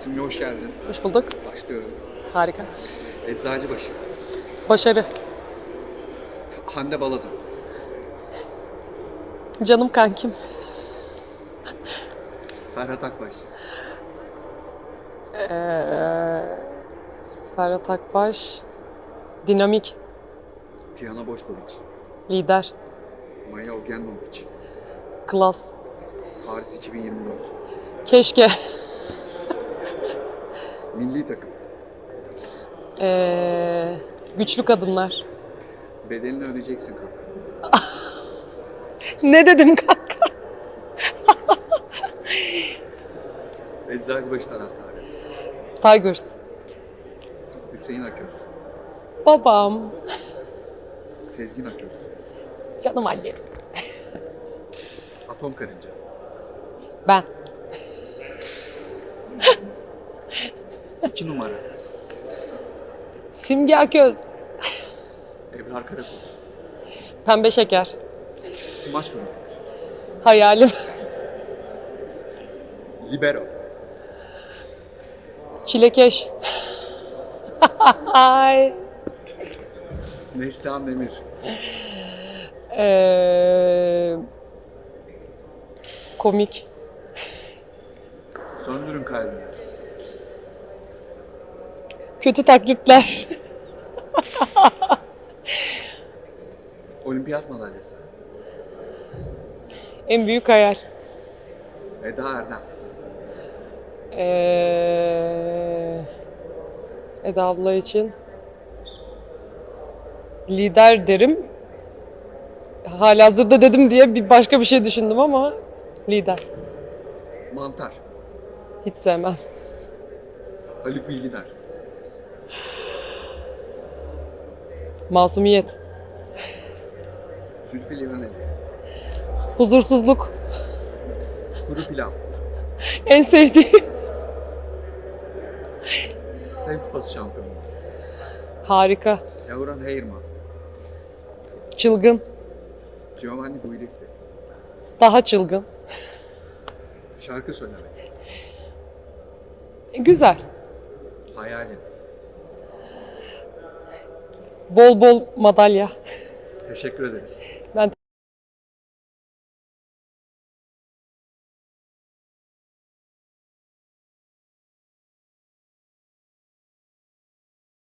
Simge hoş geldin. Hoş bulduk. Başlıyorum. Harika. Eczacıbaşı. Başarı. Hande Baladın. Canım kankim. Ferhat Akbaş. Ferhat Akbaş. Dinamik. Tiyana Boşkoviç. Lider. Maya Ognjanovic. Klas. Paris 2024. Keşke. Milli takım. Ee, güçlü kadınlar. Bedelini ödeyeceksin kanka. Ne dedim kanka? Eczacıbaşı taraftarı. Tigers. Hüseyin Aköz. Babam. Sezgin Aköz. Canım annem. Atom Karınca. Ben. İki numara. Simge Aköz. Ebrar Karakurt. Pembe şeker. Smaç vurma. Hayalim. Libero. Çilekeş. Ay. Neslihan Demir. Ee, komik. Söndürün kalbini. Kötü taklitler. Olimpiyat madalyası. en büyük hayal. Eda Erdem. Ee, Eda abla için lider derim. Halihazırda dedim diye bir başka bir şey düşündüm ama lider. Mantar. Hiç sevmem. Haluk Bilginer. Masumiyet. Zülfü Livaneli. Huzursuzluk. Kuru Pilav. En sevdiğim. Sev Kupası şampiyonu. Harika. Yavran Heyerman. Çılgın. Giovanni Guidetti. Daha çılgın. Şarkı söylemek. E, Güzel. Hayalim. Bol bol madalya. Teşekkür ederiz. Ben